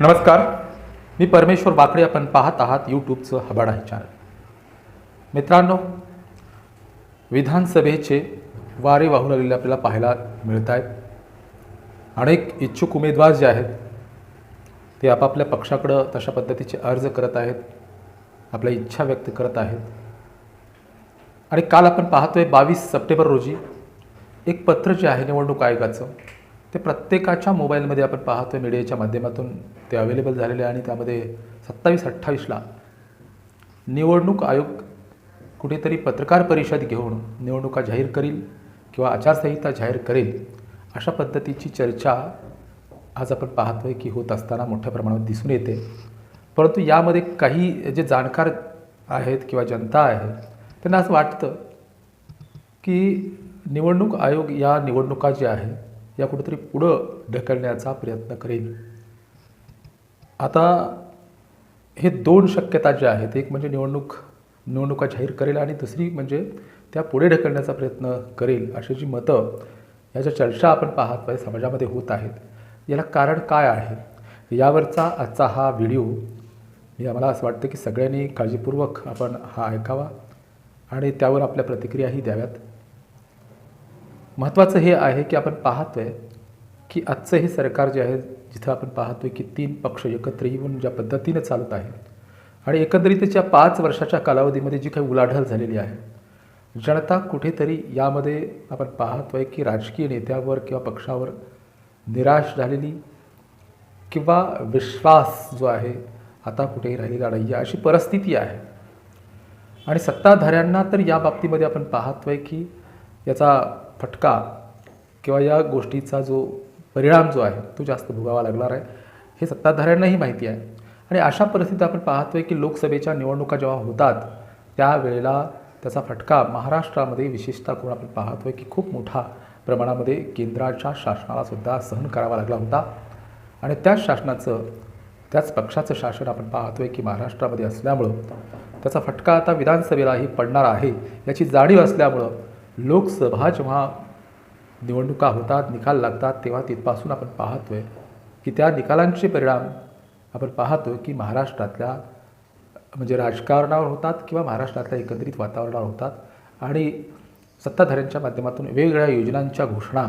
नमस्कार. मी परमेश्वर बाकडे आपण पाहत आहात यूट्यूबचं हबाड आहे चॅनल मित्रांनो विधानसभेचे वारे वाहू लागलेले आपल्याला पाहायला मिळत आहेत अनेक इच्छुक उमेदवार जे आहेत ते आपापल्या पक्षाकडं तशा पद्धतीचे अर्ज करत आहेत आपल्या इच्छा व्यक्त करत आहेत. आणि काल आपण पाहतोय बावीस सप्टेंबर रोजी एक पत्र जे आहे निवडणूक आयोगाचं ते प्रत्येकाच्या मोबाईलमध्ये आपण पाहतो मीडियाच्या माध्यमातून ते अवेलेबल झालेले आणि त्यामध्ये सत्तावीस अठ्ठावीसला निवडणूक आयोग कुठेतरी पत्रकार परिषद घेऊन निवडणुका जाहीर करील किंवा आचारसंहिता जाहीर करेल अशा पद्धतीची चर्चा आज आपण पाहतोय की होत असताना मोठ्या प्रमाणात दिसून येते. परंतु यामध्ये काही जे जाणकार आहेत किंवा जनता आहे त्यांना असं वाटतं की निवडणूक आयोग या निवडणुका ज्या आहे या कुठेतरी पुढं ढकलण्याचा प्रयत्न करेल आता हे दोन शक्यता ज्या आहेत एक म्हणजे निवडणूक निवडणुका जाहीर करेल आणि दुसरी म्हणजे त्या पुढे ढकलण्याचा प्रयत्न करेल अशी जी मतं याच्या चर्चा आपण पाहत पाहिजे समाजामध्ये होत आहेत याला कारण काय आहे? यावरचा आजचा हा व्हिडिओ मी मला असं वाटतं की सगळ्यांनी काळजीपूर्वक आपण हा ऐकावा आणि त्यावर आपल्या प्रतिक्रियाही द्याव्यात. महत्त्वाचं हे आहे की आपण पाहतोय की आजचं हे सरकार जे आहे जिथं आपण पाहतोय की तीन पक्ष एकत्र येऊन ज्या पद्धतीने चालत आहे आणि एकंदरीतच्या पाच वर्षाच्या कालावधीमध्ये जी काही उलाढाल झालेली आहे जनता कुठेतरी यामध्ये आपण पाहतोय की राजकीय नेत्यावर किंवा पक्षावर निराश झालेली किंवा विश्वास जो आहे आता कुठेही राहिलेला नाही आहे अशी परिस्थिती आहे. आणि सत्ताधाऱ्यांना तर या बाबतीमध्ये आपण पाहतोय की याचा फटका किंवा या गोष्टीचा जो परिणाम जो आहे तो जास्त भोगावा लागणार आहे हे सत्ताधाऱ्यांनाही माहिती आहे. आणि अशा परिस्थितीत आपण पाहतोय की लोकसभेच्या निवडणुका जेव्हा होतात त्यावेळेला त्याचा फटका महाराष्ट्रामध्ये विशेषतः करून आपण पाहतोय की खूप मोठा प्रमाणामध्ये केंद्राच्या शासनालासुद्धा सहन करावा लागला होता. आणि त्याच शासनाचं त्याच पक्षाचं शासन आपण पाहतोय की महाराष्ट्रामध्ये असल्यामुळं त्याचा फटका आता विधानसभेलाही पडणार आहे याची जाणीव असल्यामुळं लोकसभा जेव्हा निवडणुका होतात निकाल लागतात तेव्हा तिथपासून आपण पाहतोय की त्या निकालांचे परिणाम आपण पाहतो की महाराष्ट्रातल्या म्हणजे राजकारणावर होतात किंवा महाराष्ट्रातल्या एकंदरीत वातावरणावर होतात आणि सत्ताधाऱ्यांच्या माध्यमातून वेगवेगळ्या योजनांच्या घोषणा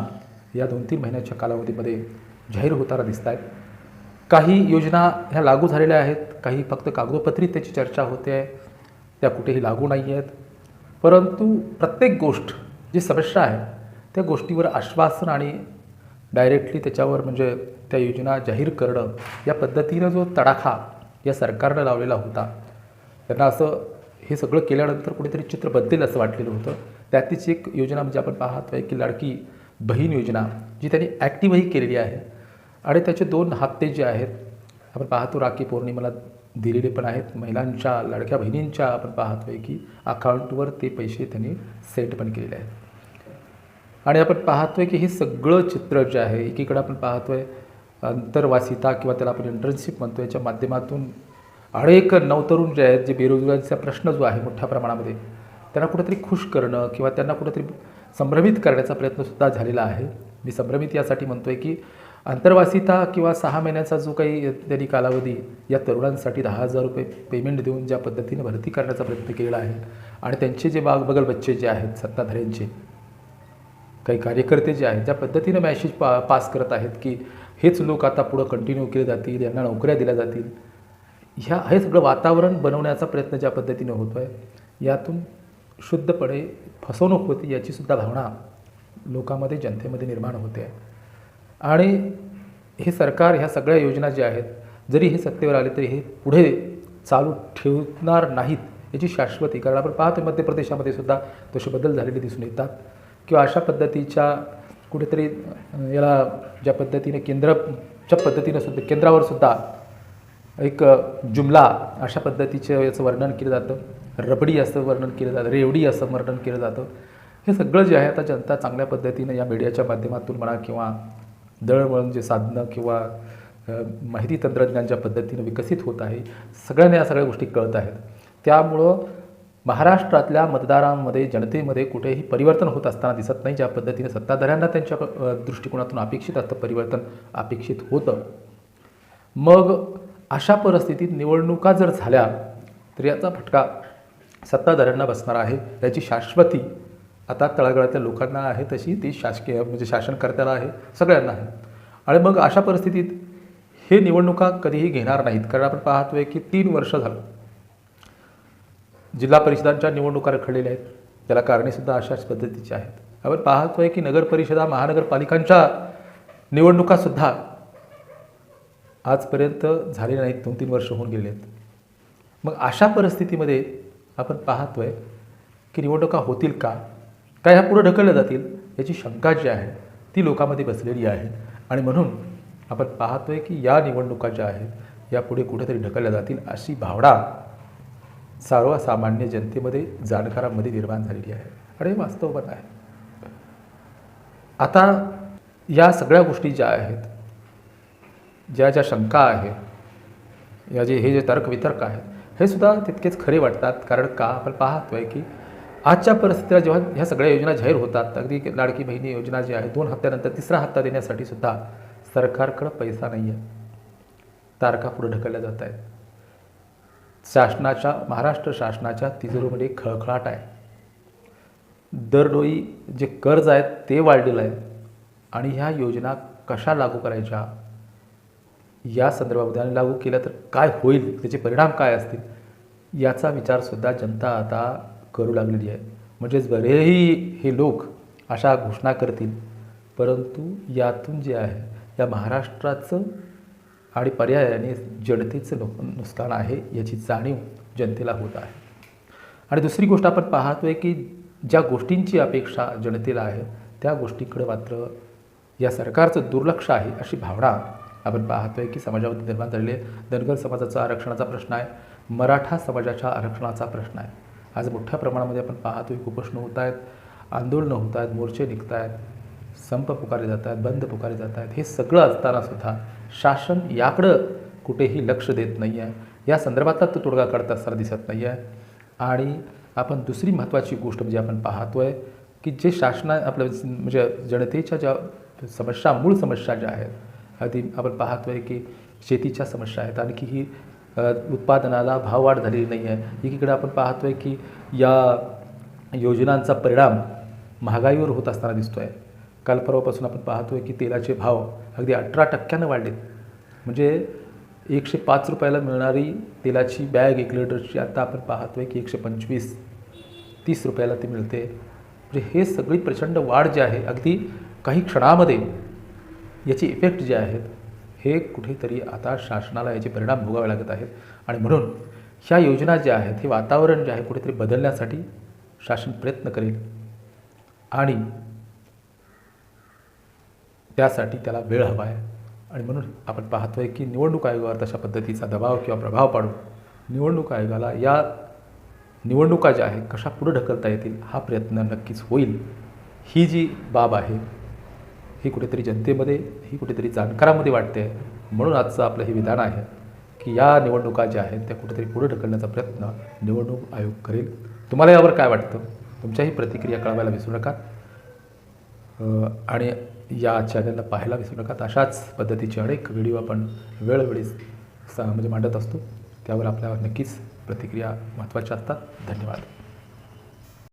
या दोन तीन महिन्याच्या कालावधीमध्ये जाहीर होताना दिसत आहेत काही योजना ह्या लागू झालेल्या आहेत काही फक्त कागदोपत्री त्याची चर्चा होते आहे त्या कुठेही लागू नाही आहेत परंतु प्रत्येक गोष्ट जी समस्या आहे त्या गोष्टीवर आश्वासन आणि डायरेक्टली त्याच्यावर म्हणजे त्या योजना जाहीर करणं या पद्धतीनं जो तडाखा या सरकारनं लावलेला होता त्यांना असं हे सगळं केल्यानंतर कुठेतरी चित्र बदलेल असं वाटलेलं होतं. त्यातीच एक योजना म्हणजे आपण पाहतो आहे की लाडकी बहीण योजना जी त्यांनी ॲक्टिव्हही केलेली आहे. आणि त्याचे दोन हप्ते जे आहेत आपण पाहतो राखी पौर्णिमेला दिलेले पण आहेत. महिलांच्या लाडक्या बहिणींच्या आपण पाहतोय की अकाउंटवर ते पैसे त्यांनी सेट पण केलेले आहेत. आणि आपण पाहतोय की हे सगळं चित्र जे आहे एकीकडे आपण पाहतोय अंतर्वासिता किंवा त्याला आपण इंटर्नशिप म्हणतो याच्या माध्यमातून अनेक नवतरुण जे आहेत जे बेरोजगारीचा प्रश्न जो आहे मोठ्या प्रमाणामध्ये त्यांना कुठेतरी खुश करणं किंवा त्यांना कुठेतरी संभ्रमित करण्याचा प्रयत्नसुद्धा झालेला आहे. मी संभ्रमित यासाठी म्हणतोय की अंतर्वासिता किंवा सहा महिन्याचा जो काही त्यांनी कालावधी या तरुणांसाठी दहा हजार रुपये पेमेंट देऊन ज्या पद्धतीने भरती करण्याचा प्रयत्न केलेला आहे आणि त्यांचे जे बाग बगल बच्चे जे आहेत सत्ताधाऱ्यांचे काही कार्यकर्ते जे आहेत ज्या पद्धतीनं मॅसेज पा पास करत आहेत की हेच लोक आता पुढं कंटिन्यू केले जातील यांना नोकऱ्या दिल्या जातील. ह्या हे सगळं वातावरण बनवण्याचा प्रयत्न ज्या पद्धतीनं होतो आहे यातून शुद्धपणे फसवणूक होती याचीसुद्धा भावना लोकांमध्ये जनतेमध्ये निर्माण होते. आहे आणि हे सरकार ह्या सगळ्या योजना ज्या आहेत जरी हे सत्तेवर आले तरी हे पुढे चालू ठेवणार नाहीत याची शाश्वती. कारण आपण पाहतो मध्य प्रदेशामध्ये सुद्धा तसे बदल झालेले दिसून येतात. किंवा अशा पद्धतीच्या कुठेतरी याला ज्या पद्धतीने केंद्रच्या पद्धतीनं सुद्धा केंद्रावर सुद्धा एक जुमला अशा पद्धतीचं याचं वर्णन केलं जातं. रबडी असं वर्णन केलं जातं रेवडी असं वर्णन केलं जातं. हे सगळं जे आहे आता जनता चांगल्या पद्धतीनं या मीडियाच्या माध्यमातून म्हणा किंवा दळणवळण जे साधनं किंवा माहिती तंत्रज्ञानच्या पद्धतीनं विकसित होत आहे सगळ्यांना या सगळ्या गोष्टी कळत आहेत. त्यामुळं महाराष्ट्रातल्या मतदारांमध्ये जनतेमध्ये कुठेही परिवर्तन होत असताना दिसत नाही ज्या पद्धतीने सत्ताधाऱ्यांना त्यांच्या दृष्टिकोनातून अपेक्षित असतं परिवर्तन अपेक्षित होतं. मग अशा परिस्थितीत निवडणुका जर झाल्या तर याचा फटका सत्ताधाऱ्यांना बसणार आहे याची शाश्वती आता तळागाळातल्या लोकांना आहे तशी ती शासकीय म्हणजे शासनकर्त्याला आहे सगळ्यांना आहे. आणि मग अशा परिस्थितीत हे निवडणुका कधीही घेणार नाहीत. कारण आपण पाहतोय की तीन वर्ष झालं. जिल्हा परिषदांच्या निवडणुका रखडलेल्या आहेत. त्याला कारणेसुद्धा अशाच पद्धतीची आहेत. आपण पाहतोय की नगर परिषदा महानगरपालिकांच्या निवडणुकासुद्धा आजपर्यंत झालेल्या नाहीत. दोन तीन वर्ष होऊन गेले आहेत. मग अशा परिस्थितीमध्ये आपण पाहतोय की निवडणुका होतील का? काय ह्या पुढे ढकलल्या जातील? याची शंका जी आहे ती लोकांमध्ये बसलेली आहे. आणि म्हणून आपण पाहतोय की या निवडणुका ज्या आहेत या पुढे कुठेतरी ढकलल्या जातील अशी भावना सर्वसामान्य जनतेमध्ये जाणकारांमध्ये निर्माण झालेली आहे. आणि हे वास्तव पण आहे. आता या सगळ्या गोष्टी ज्या आहेत ज्या ज्या शंका आहेत या जे हे जे तर्कवितर्क आहेत हे सुद्धा तितकेच खरे वाटतात. कारण का? आपण पाहतोय की आजच्या परिस्थितीला जेव्हा ह्या सगळ्या योजना जाहीर होतात अगदी लाडकी बहिणी योजना जी आहे दोन हप्त्यानंतर तिसरा हप्ता देण्यासाठी सुद्धा सरकारकडं पैसा नाही आहे तारखा पुढे ढकलल्या जात आहेत. शासनाच्या महाराष्ट्र शासनाच्या तिजोरीमध्ये खळखळाट आहे. दरडोई जे कर्ज आहेत ते वाढलेलं आहे. आणि ह्या योजना कशा लागू करायच्या? या संदर्भामध्ये आणि लागू केल्या तर काय होईल? त्याचे परिणाम काय असतील? याचा विचारसुद्धा जनता आता करू लागलेली आहे. म्हणजेच बरेही हे लोक अशा घोषणा करतील. परंतु यातून जे आहे या महाराष्ट्राचं आणि पर्यायाने जनतेचं नु नुकसान आहे याची जाणीव जनतेला होत आहे. आणि दुसरी गोष्ट आपण पाहतोय की ज्या गोष्टींची अपेक्षा जनतेला आहे त्या गोष्टीकडे मात्र या सरकारचं दुर्लक्ष आहे अशी भावना आपण पाहतोय की समाजामध्ये निर्माण झालेले धनगर समाजाचा आरक्षणाचा प्रश्न आहे. मराठा समाजाच्या आरक्षणाचा प्रश्न आहे. आज मोठ्या प्रमाणामध्ये आपण पाहतोय कुपोषण होत आहेत आंदोलनं होत आहेत मोर्चे निघत आहेत संप पुकारले जात आहेत बंद पुकारले जात आहेत हे सगळं असताना सुद्धा शासन याकडं कुठेही लक्ष देत नाही आहे या संदर्भातला तो तोडगा काढता असताना दिसत नाही आहे आणि आपण दुसरी महत्त्वाची गोष्ट म्हणजे आपण पाहतोय की जे शासना आपल्या म्हणजे जनतेच्या ज्या समस्या मूळ समस्या ज्या आहेत अगदी आपण पाहतोय की शेतीच्या समस्या आहेत. आणखी ही उत्पादनाला भाववाढ झालेली नाही आहे. एकीकडे आपण पाहतोय की या योजनांचा परिणाम महागाईवर होत असताना दिसतो आहे काल परवापासून आपण पाहतोय की तेलाचे भाव अगदी अठरा टक्क्यानं वाढलेत. म्हणजे एकशे पाच रुपयाला मिळणारी तेलाची बॅग एक लिटरची आता आपण पाहतोय की एकशे पंचवीस तीस रुपयाला ती मिळते. म्हणजे हे सगळी प्रचंड वाढ जी आहे अगदी काही क्षणामध्ये याची इफेक्ट जे आहेत हे कुठेतरी आता शासनाला याचे परिणाम भोगावे लागत आहेत. आणि म्हणून ह्या योजना ज्या आहेत हे वातावरण जे आहे कुठेतरी बदलण्यासाठी शासन प्रयत्न करेल. आणि त्यासाठी त्याला वेळ हवा आहे. आणि म्हणून आपण पाहतोय की निवडणूक आयोगावर तशा पद्धतीचा दबाव किंवा प्रभाव पाडून निवडणूक आयोगाला या निवडणुका ज्या आहेत कशा पुढे ढकलता येतील हा प्रयत्न नक्कीच होईल. ही जी बाब आहे ही कुठेतरी जनतेमध्ये ही कुठेतरी जाणकारामध्ये वाटते. म्हणून आजचं आपलं हे विधान आहे की या निवडणुका ज्या आहेत त्या कुठेतरी पुढे ढकलण्याचा प्रयत्न निवडणूक आयोग करेल. तुम्हाला यावर काय वाटतं? तुमच्याही प्रतिक्रिया कळवायला विसरू नका. आणि या चॅनलला पाहायला विसरू नका. अशाच पद्धतीचे अनेक व्हिडिओ आपण वेळोवेळी सा म्हणजे मांडत असतो. त्यावर आपल्या नक्कीच प्रतिक्रिया महत्त्वाच्या असतात. धन्यवाद.